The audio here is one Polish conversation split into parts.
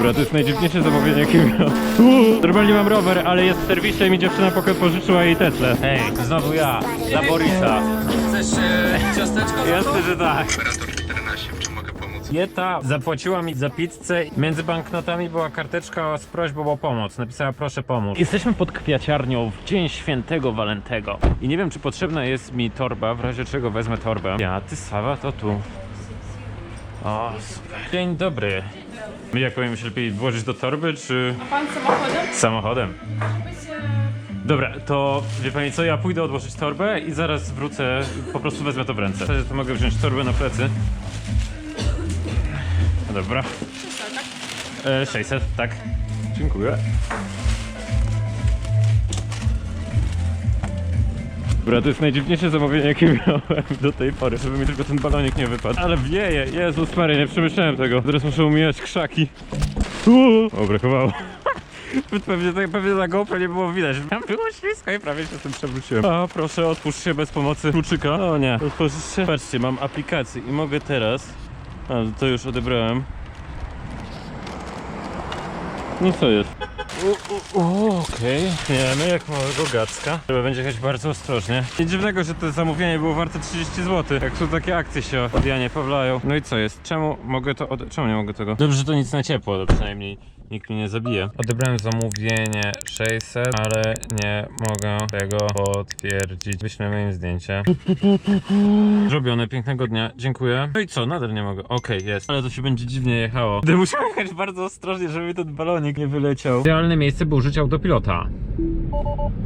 Dobra, to jest najdziwniejsze zamówienie, jakie miałem. Normalnie mam rower, ale jest w serwisie i mi dziewczyna poka- pożyczyła jej Tesla. Hej, znowu ja, dla Borisa. Chcesz e, ciasteczko? Jasne, że tak. Operator 14, w czym mogę pomóc? Jeta zapłaciła mi za pizzę. Między banknotami była karteczka z prośbą o pomoc. Napisała proszę pomóc. Jesteśmy pod kwiaciarnią w dzień świętego Walentego. I nie wiem, czy potrzebna jest mi torba, w razie czego wezmę torbę. Ja, ty Sawa, to tu. O, super. Dzień dobry. Jak powinien się lepiej włożyć do torby, czy Pan samochodem? samochodem? Dobra, to wie pani co, ja pójdę odłożyć torbę i zaraz wrócę, po prostu wezmę to w ręce. W zasadzie to mogę wziąć torbę na plecy. Dobra. E, 600, tak. Dziękuję. Dobra, to jest najdziwniejsze zamówienie, jakie miałem do tej pory, żeby mi tylko ten balonik nie wypadł. Ale wieje, Jezus Maria, nie przemyślałem tego. Teraz muszę umijać krzaki. Uuu. O, brakowało. Pewnie, tak- pewnie na GoPro nie było widać. Tam było ślisko i prawie się tym przewróciłem. A proszę, otwórz się bez pomocy kluczyka. O nie, otworzysz się. Patrzcie, mam aplikację i mogę teraz... A, to już odebrałem. No co jest? O, o, Okej, wiemy jak małego gacka. Trzeba będzie jechać bardzo ostrożnie. Nic dziwnego, że to zamówienie było warte 30 zł. Jak tu takie akcje się od Janie Pawlają. No i co jest? Czemu mogę to ode... Czemu nie mogę tego? Dobrze, że to nic na ciepło, to przynajmniej nikt mnie nie zabije. Odebrałem zamówienie 600, ale nie mogę tego potwierdzić. Wyślemy im zdjęcie. Zrobione, pięknego dnia, dziękuję. No i co, nadal nie mogę. Okej, jest. Ale to się będzie dziwnie jechało. Będę musiał jechać bardzo ostrożnie, żeby ten balonik nie wyleciał. Idealne miejsce, by użyć autopilota.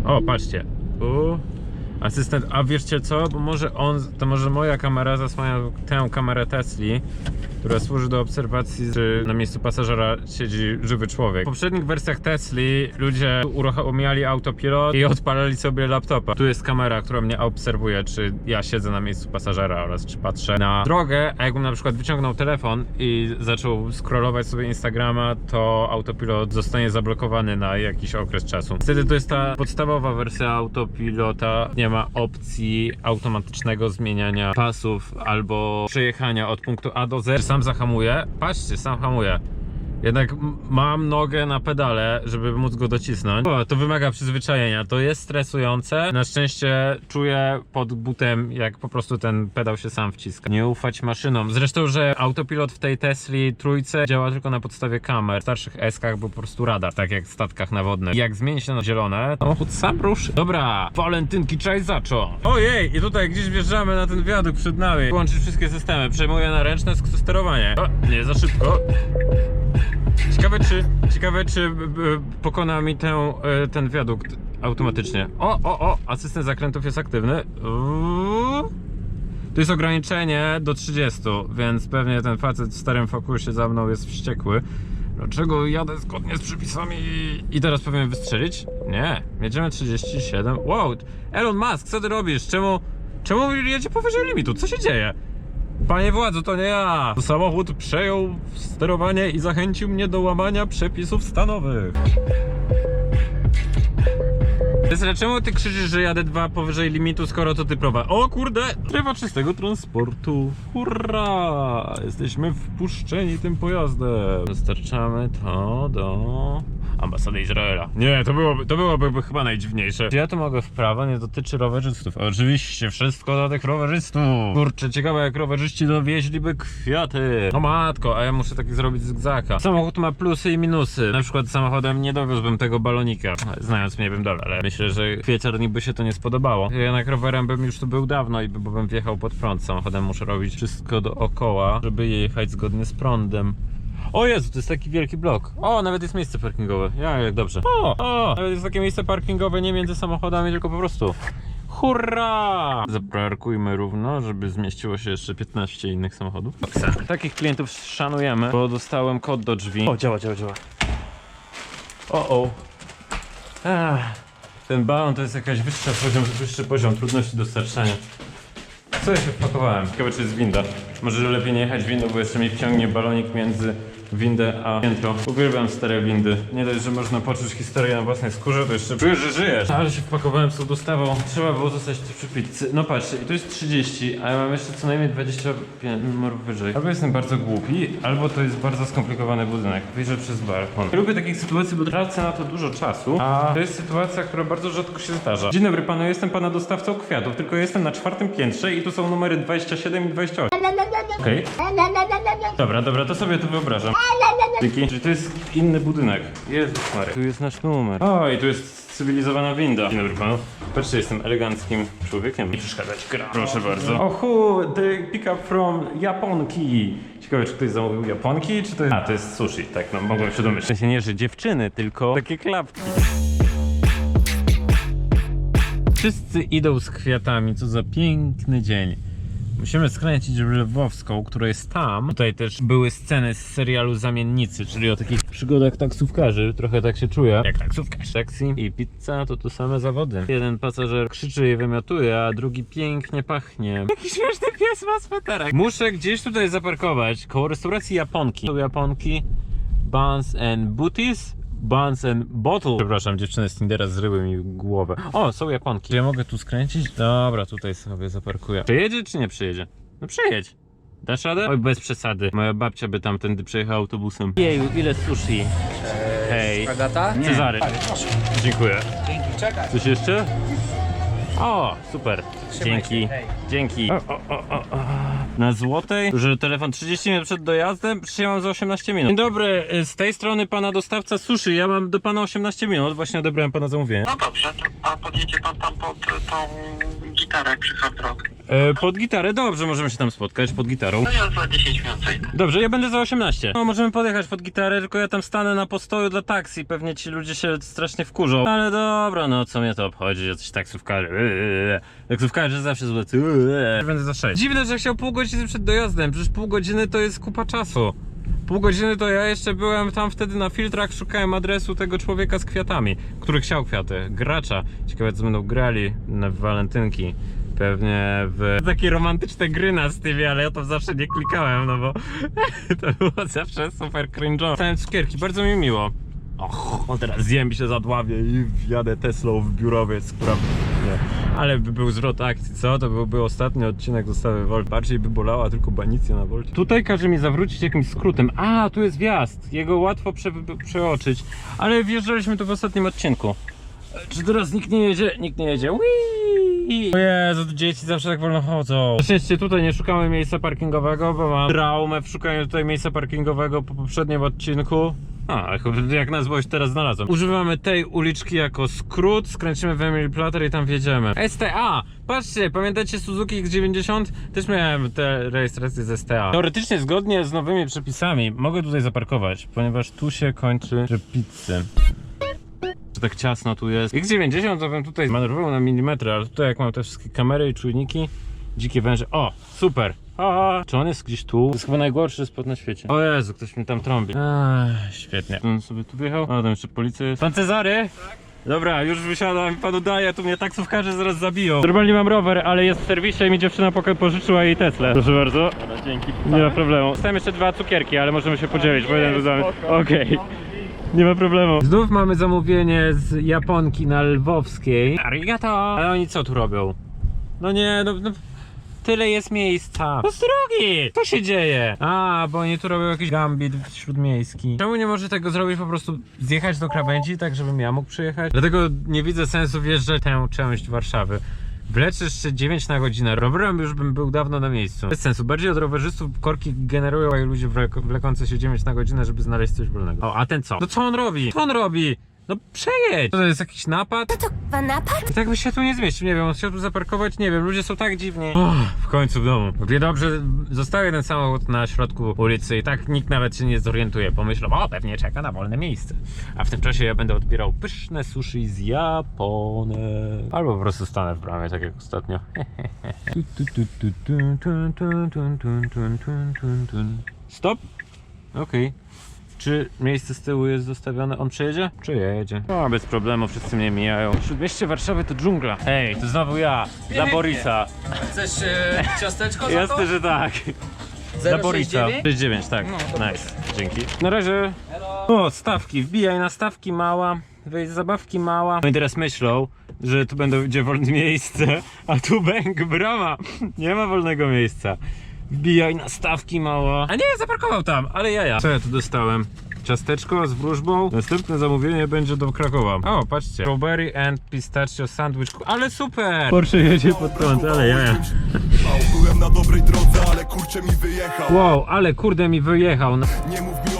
O, patrzcie. Tu. Asystent, a wiecie co? Bo może on, to może moja kamera zasłania tę kamerę Tesli, która służy do obserwacji, czy na miejscu pasażera siedzi żywy człowiek. W poprzednich wersjach Tesli ludzie uruchamiali autopilot i odpalali sobie laptopa. Tu jest kamera, która mnie obserwuje, czy ja siedzę na miejscu pasażera oraz czy patrzę na drogę, a jakbym na przykład wyciągnął telefon i zaczął scrollować sobie Instagrama, to autopilot zostanie zablokowany na jakiś okres czasu. Wtedy to jest ta podstawowa wersja autopilota. Nie ma opcji automatycznego zmieniania pasów albo przejechania od punktu A do Z. Sam zahamuje. Patrzcie, sam hamuje. Jednak mam nogę na pedale, żeby móc go docisnąć. O, to wymaga przyzwyczajenia. To jest stresujące. Na szczęście czuję pod butem, jak po prostu ten pedał się sam wciska. Nie ufać maszynom. Zresztą, że autopilot w tej Tesli trójce działa tylko na podstawie kamer. W starszych S-kach był po prostu radar, tak jak w statkach nawodnych. Jak zmieni się na zielone, samochód sam ruszy. Dobra, walentynki trzeba zacząć. Ojej, i tutaj gdzieś wjeżdżamy na ten wiadukt przed nami. Łączyć wszystkie systemy. Przejmuję na ręczne sterowanie. O, nie za szybko. Ciekawe czy, ciekawe czy b- pokona mi tę, e, ten wiadukt automatycznie. O, o, o, asystent zakrętów jest aktywny. Uuu. Tu jest ograniczenie do 30, więc pewnie ten facet w starym fokusie za mną jest wściekły. Dlaczego jadę zgodnie z przepisami i teraz powinien wystrzelić? Nie, jedziemy 37. Wow, Elon Musk, co ty robisz? Czemu, czemu jedzie powyżej limitu? Co się dzieje? Panie władzu, to nie ja! Samochód przejął sterowanie i zachęcił mnie do łamania przepisów stanowych. Desra, czemu ty krzyczysz, że jadę dwa powyżej limitu, skoro to ty prowadzi? O kurde! Strefa czystego transportu. Hurra! Jesteśmy wpuszczeni tym pojazdem. Dostarczamy to do ambasady Izraela. Nie, to byłoby, to byłoby chyba najdziwniejsze. Czy ja tu mogę w prawo? Nie dotyczy rowerzystów. Oczywiście, wszystko dla tych rowerzystów. Kurczę, ciekawe jak rowerzyści dowieźliby kwiaty. No matko, a ja muszę taki zrobić zygzaka. Samochód ma plusy i minusy. Na przykład samochodem nie dowiózłbym tego balonika. Znając mnie bym dobra, ale myślę, że kwieciarni by się to nie spodobało. Jednak rowerem bym już tu był dawno i bo bym wjechał pod prąd. Samochodem muszę robić wszystko dookoła, żeby jechać zgodnie z prądem. O Jezu, to jest taki wielki blok. O, nawet jest miejsce parkingowe. Ja, jak dobrze. O, o, nawet jest takie miejsce parkingowe nie między samochodami, tylko po prostu. Hurra! Zaparkujmy równo, żeby zmieściło się jeszcze 15 innych samochodów. Takich klientów szanujemy, bo dostałem kod do drzwi. O, działa, działa, działa. O, o. Ach, ten balon to jest jakaś wyższa poziom, wyższy poziom trudności dostarczania. Co ja się wpakowałem? Ciekawe czy jest winda. Może lepiej nie jechać windą, bo jeszcze mi wciągnie balonik między windę, a piętro. Uwielbiam stare windy. Nie dość, że można poczuć historię na własnej skórze, to jeszcze czujesz, że żyjesz. Ale się wpakowałem z dostawą. Trzeba było zostać tu przy pizzy. No patrz, i tu jest 30, a ja mam jeszcze co najmniej 25 numerów wyżej. Albo jestem bardzo głupi, albo to jest bardzo skomplikowany budynek. Wyjrzę przez balkon. Lubię takich sytuacji, bo tracę na to dużo czasu, a to jest sytuacja, która bardzo rzadko się zdarza. Dzień dobry panu, jestem pana dostawcą kwiatów, tylko jestem na czwartym piętrze i tu są numery 27 i 28. Okej. Dobra, dobra, to sobie to wyobrażam. Dzięki. Czyli to jest inny budynek. Jezus Mary. Tu jest nasz numer. O, i tu jest cywilizowana winda. Dzień dobry panu. Patrzcie, jestem eleganckim człowiekiem. Nie przeszkadzać gra. Proszę bardzo. Ohu, the pick up from Japonki. Ciekawe, czy ktoś zamówił Japonki, czy to jest... A, to jest sushi, tak, no mogłem się domyślić. W sensie nie, że dziewczyny, tylko takie klapki. Wszyscy idą z kwiatami, co za piękny dzień. Musimy skręcić w Lwowską, która jest tam. Tutaj też były sceny z serialu Zamiennicy, czyli o takich przygodach taksówkarzy. Trochę tak się czuję. Jak taksówkarz. Taksi i pizza to tu same zawody. Jeden pasażer krzyczy i wymiotuje, a drugi pięknie pachnie. Jaki śmieszny pies ma sweterek. Muszę gdzieś tutaj zaparkować, koło restauracji Japonki. Są Japonki, Buns and Booties. Buns and Bottle. Przepraszam, dziewczyny z Tindera zryły mi głowę. O, są Japonki. Czy ja mogę tu skręcić? Dobra, tutaj sobie zaparkuję. Przejedzie czy nie przejedzie? No przejedź. Dasz radę? Oj, bez przesady. Moja babcia by tamtędy przejechała autobusem. Jeju, ile sushi. Hej. Agata? Cezary. Dziękuję. Dzięki, czekaj. Coś jeszcze? O, super. Dzięki. Dzięki. O, o, o, o, o. Na złotej, że telefon 30 minut przed dojazdem, przyjechałem za 18 minut. Dzień dobry, y, z tej strony pana dostawca sushi. Ja mam do pana 18 minut, właśnie odebrałem pana zamówienie. No dobrze, a podjedzie pan tam pod tą gitarę przy Hard Rock. E, pod gitarę, dobrze, możemy się tam spotkać pod gitarą. No ja za 10 minut zejdę. Dobrze, ja będę za 18. No, możemy podjechać pod gitarę, tylko ja tam stanę na postoju dla taksi. Pewnie ci ludzie się strasznie wkurzą. Ale dobra, no co mnie to obchodzi, jacyś taksówkarze. Eee, Taksówkarze zawsze złoty. Eee. Będę za 6. Dziwne, że chciał pół godziny przed dojazdem. Przecież pół godziny to jest kupa czasu. Pół godziny to ja jeszcze byłem tam wtedy na filtrach, szukałem adresu tego człowieka z kwiatami, który chciał kwiaty, gracza. Ciekawe co będą grali na walentynki. Pewnie w takie romantyczne gry na Stevie, ale ja to zawsze nie klikałem, no bo to było zawsze super cringe'owe. Dostałem cukierki, bardzo mi miło. Och, teraz zjem się zadławię i wjadę Teslą w biurowiec, która... Nie. Ale by był zwrot akcji, co? To byłby ostatni odcinek dostawy Volt. Bardziej by bolała tylko banicja na Volt. Tutaj każe mi zawrócić jakimś skrótem. A, tu jest wjazd. Jego łatwo prze, przeoczyć. Ale wjeżdżaliśmy tu w ostatnim odcinku. Czy teraz nikt nie jedzie? Nikt nie jedzie. Whee! O Jezu, dzieci zawsze tak wolno chodzą. Na tutaj nie szukamy miejsca parkingowego, bo mam traumę w szukaniu tutaj miejsca parkingowego po poprzednim odcinku. A, jak na złość teraz znalazłem. Używamy tej uliczki jako skrót, skręcimy w Emily Plater i tam wjedziemy. STA! Patrzcie, pamiętacie Suzuki X90? Też miałem te rejestracje z STA. Teoretycznie zgodnie z nowymi przepisami mogę tutaj zaparkować, ponieważ tu się kończy że tak ciasno tu jest. X90 to bym tutaj manewrował na milimetry, ale tutaj jak mam te wszystkie kamery i czujniki, dzikie węże. O, super! A, czy on jest gdzieś tu? To jest chyba najgorszy spot na świecie. O Jezu, ktoś mi tam trąbi. Ech, świetnie. On sobie tu wjechał? O, tam jeszcze policja jest. Pan Cezary? Dobra, już wysiadam, panu daję, tu mnie taksówkarze zaraz zabiją. Normalnie mam rower, ale jest w serwisie i mi dziewczyna pożyczyła jej Tesla. Proszę bardzo. dzięki. Nie ma problemu. Dostałem jeszcze dwa cukierki, ale możemy się podzielić, bo jeden dodamy. Okej. Nie ma problemu. Znów mamy zamówienie z Japonki na Lwowskiej. Arigato! Ale oni co tu robią? No nie, no, no tyle jest miejsca. No z drogi! Co się dzieje? A, bo oni tu robią jakiś gambit śródmiejski. Czemu nie może tego zrobić po prostu zjechać do krawędzi, tak żebym ja mógł przyjechać? Dlatego nie widzę sensu wjeżdżać tę część Warszawy. Wleczę jeszcze 9 na godzinę. Rowerem już bym był dawno na miejscu. Bez sensu. Bardziej od rowerzystów korki generują, jak ludzie wlek się 9 na godzinę, żeby znaleźć coś wolnego. O, a ten co? No co on robi? Co on robi? No przejedź! To jest jakiś napad? To chyba napad? I tak by się tu nie zmieścił, nie wiem, on chciał tu zaparkować, nie wiem, ludzie są tak dziwni. Oh, w końcu w domu. Wie dobrze, został jeden samochód na środku ulicy i tak nikt nawet się nie zorientuje. Pomyślą, o, pewnie czeka na wolne miejsce. A w tym czasie ja będę odbierał pyszne sushi z Japonek. Albo po prostu stanę w bramie, tak jak ostatnio. Stop! Okej. Czy miejsce z tyłu jest zostawione? On przejedzie? Przejedzie. O, bez problemu, wszyscy mnie mijają. Śródmieście Warszawy to dżungla. Hej, to znowu ja, dla Pięknie. Borisa. Chcesz e, ciasteczko za to? Jasne, że tak. Dla Borisa. 069? 69, tak. No, to nice. Dzięki. Na razie. O, stawki. Wbijaj na stawki mała. Wejdź z zabawki mała. No i teraz myślą, że tu będą będzie wolne miejsce, a tu bęk, brama. Nie ma wolnego miejsca. Wbijaj na stawki mała. A nie, zaparkował tam, ale jaja. Co ja tu dostałem? Ciasteczko z wróżbą. Następne zamówienie będzie do Krakowa. O, patrzcie. Strawberry and pistachio sandwich. Ale super! Porsche jedzie pod kąt, ale jaja. Byłem na dobrej drodze, ale kurczę mi wyjechał Wow, ale kurde mi wyjechał. No. Nie mów mi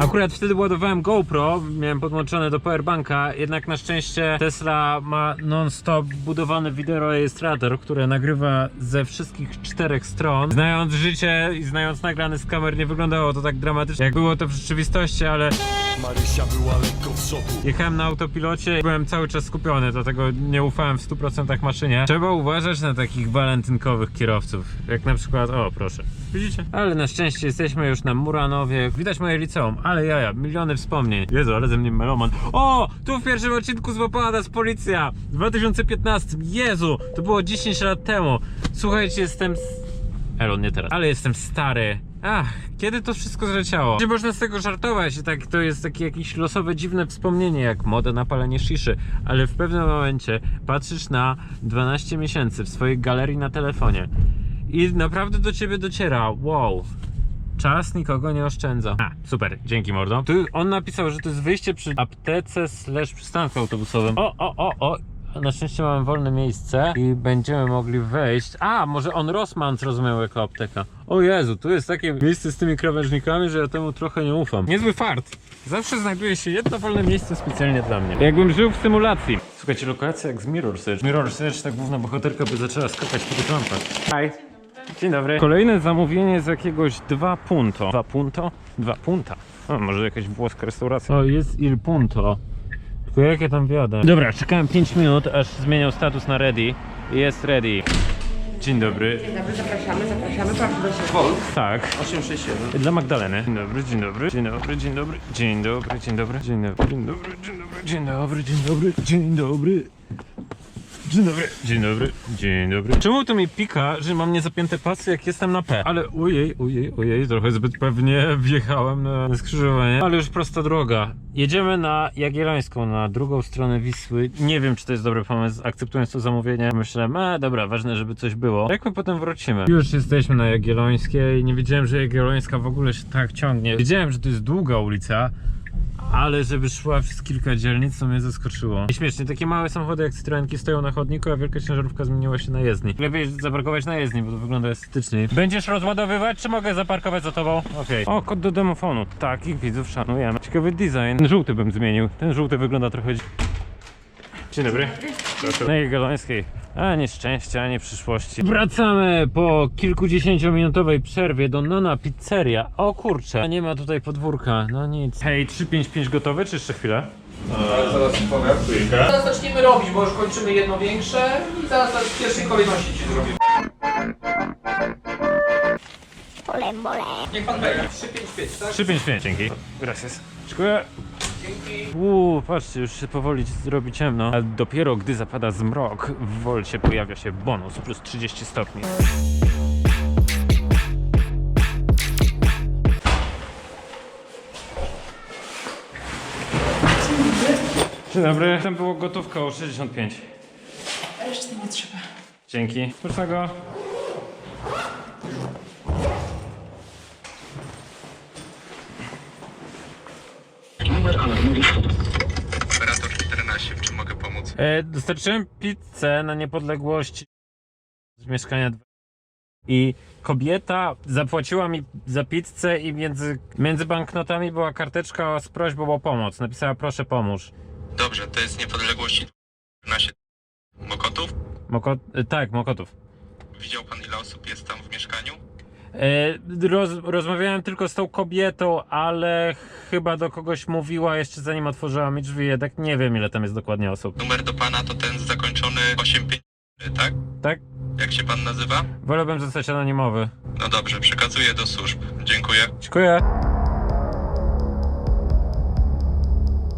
Akurat wtedy ładowałem GoPro, miałem podłączone do powerbanka, jednak na szczęście Tesla ma non-stop budowany wideorejestrator, który nagrywa ze wszystkich czterech stron. Znając życie i znając nagrany z kamer nie wyglądało to tak dramatycznie jak było to w rzeczywistości, ale Marysia była lekko w szoku jechałem na autopilocie i byłem cały czas skupiony, dlatego nie ufałem w 100% maszynie. Trzeba uważać na takich walentynkowych kierowców, jak na przykład, o proszę, widzicie? Ale na szczęście jesteśmy już na Muranowie, widać moje liceum, ale jaja, miliony wspomnień. Jezu, ale ze mnie meloman. O, tu w pierwszym odcinku złapała nas policja, w 2015, Jezu, to było 10 lat temu. Słuchajcie, jestem... Elon, nie teraz. Ale jestem stary. Ach, kiedy to wszystko zleciało? Nie można z tego żartować, tak to jest takie jakieś losowe, dziwne wspomnienie, jak moda na palenie sziszy, ale w pewnym momencie patrzysz na 12 miesięcy w swojej galerii na telefonie i naprawdę do ciebie dociera, wow. Czas nikogo nie oszczędza. A, super, dzięki mordo. Tu on napisał, że to jest wyjście przy aptece slash przystanku autobusowym. O, o, o, o. Na szczęście mamy wolne miejsce i będziemy mogli wejść. A, może on Rossmann zrozumiał jako apteka. O Jezu, tu jest takie miejsce z tymi krawężnikami, że ja temu trochę nie ufam. Niezły fart. Zawsze znajduje się jedno wolne miejsce specjalnie dla mnie. Jakbym żył w symulacji. Słuchajcie, lokacja jak z Mirror Search. Mirror Search, ta główna bohaterka by zaczęła skakać po tych lampach. Hi. Dzień dobry. Kolejne zamówienie z jakiegoś 2 punto. 2 punto? 2 punta. O, może jakaś włoska restauracja. O, jest il punto. Tylko jak ja tam wjadę? Dobra, czekałem 5 minut, aż zmieniał status na ready. Jest ready. Dzień dobry. Dzień dobry, zapraszamy, zapraszamy. Proszę się Tak. 867. Dla Magdaleny. Dzień dobry, dzień dobry. Dzień dobry, dzień dobry. Dzień dobry, dzień dobry. Dzień dobry, dzień dobry, dzień dobry. Dzień dobry, dzień dobry. Dzień dobry. Dzień dobry. Dzień dobry. Dzień dobry. Czemu to mi pika, że mam niezapięte pasy, jak jestem na P? Ale ojej, ojej, ojej, trochę zbyt pewnie wjechałem na skrzyżowanie. Ale już prosta droga. Jedziemy na Jagiellońską, na drugą stronę Wisły. Nie wiem, czy to jest dobry pomysł, akceptując to zamówienie. Myślę, e, dobra, ważne, żeby coś było. Jak my potem wrócimy? Już jesteśmy na Jagiellońskiej. Nie wiedziałem, że Jagiellońska w ogóle się tak ciągnie. Wiedziałem, że to jest długa ulica, ale żeby szła przez kilka dzielnic, to mnie zaskoczyło. I śmiesznie, takie małe samochody jak Citroenki stoją na chodniku, a wielka ciężarówka zmieniła się na jezdni. Lepiej zaparkować na jezdni, bo to wygląda estetycznie. Będziesz rozładowywać, czy mogę zaparkować za tobą? Okej. O, kod do domofonu. Takich widzów szanujemy. Ciekawy design. Ten żółty bym zmienił. Ten żółty wygląda trochę... dzi- Dzień dobry. Na Jagiellońskiej. Ani szczęścia, ani przyszłości. Wracamy po kilkudziesięciominutowej przerwie do Nona Pizzeria. O kurczę, nie ma tutaj podwórka, no nic. Hej, 355 gotowe, czy jeszcze chwilę? Zaraz zaczniemy robić, bo już kończymy jedno większe i zaraz w pierwszej kolejności ci zrobimy. Bolem, bolem. Niech pan wejdzie. 355, tak? 355, dzięki. Gracias. Dziękuję. Uuu, patrzcie, już się powoli zrobi ciemno. A dopiero gdy zapada zmrok, w Wolcie pojawia się bonus plus 30 stopni. Dzień dobry. Tam było gotówka o 65. Reszty nie trzeba. Dzięki. Operator 14, w E, dostarczyłem pizzę na niepodległości z mieszkania i kobieta zapłaciła mi za pizzę i między, między banknotami była karteczka z prośbą o pomoc. Napisała proszę pomóż. Dobrze, to jest niepodległości 14 Mokotów. Moko, e, tak, Mokotów. Widział pan ile osób jest tam w mieszkaniu? E, roz, rozmawiałem tylko z tą kobietą, ale chyba do kogoś mówiła jeszcze zanim otworzyła mi drzwi. Jednak nie wiem ile tam jest dokładnie osób. Numer do pana to ten zakończony 85, tak? Tak? Jak się pan nazywa? Wolałbym zostać anonimowy. No dobrze, przekazuję do służb. Dziękuję. Dziękuję.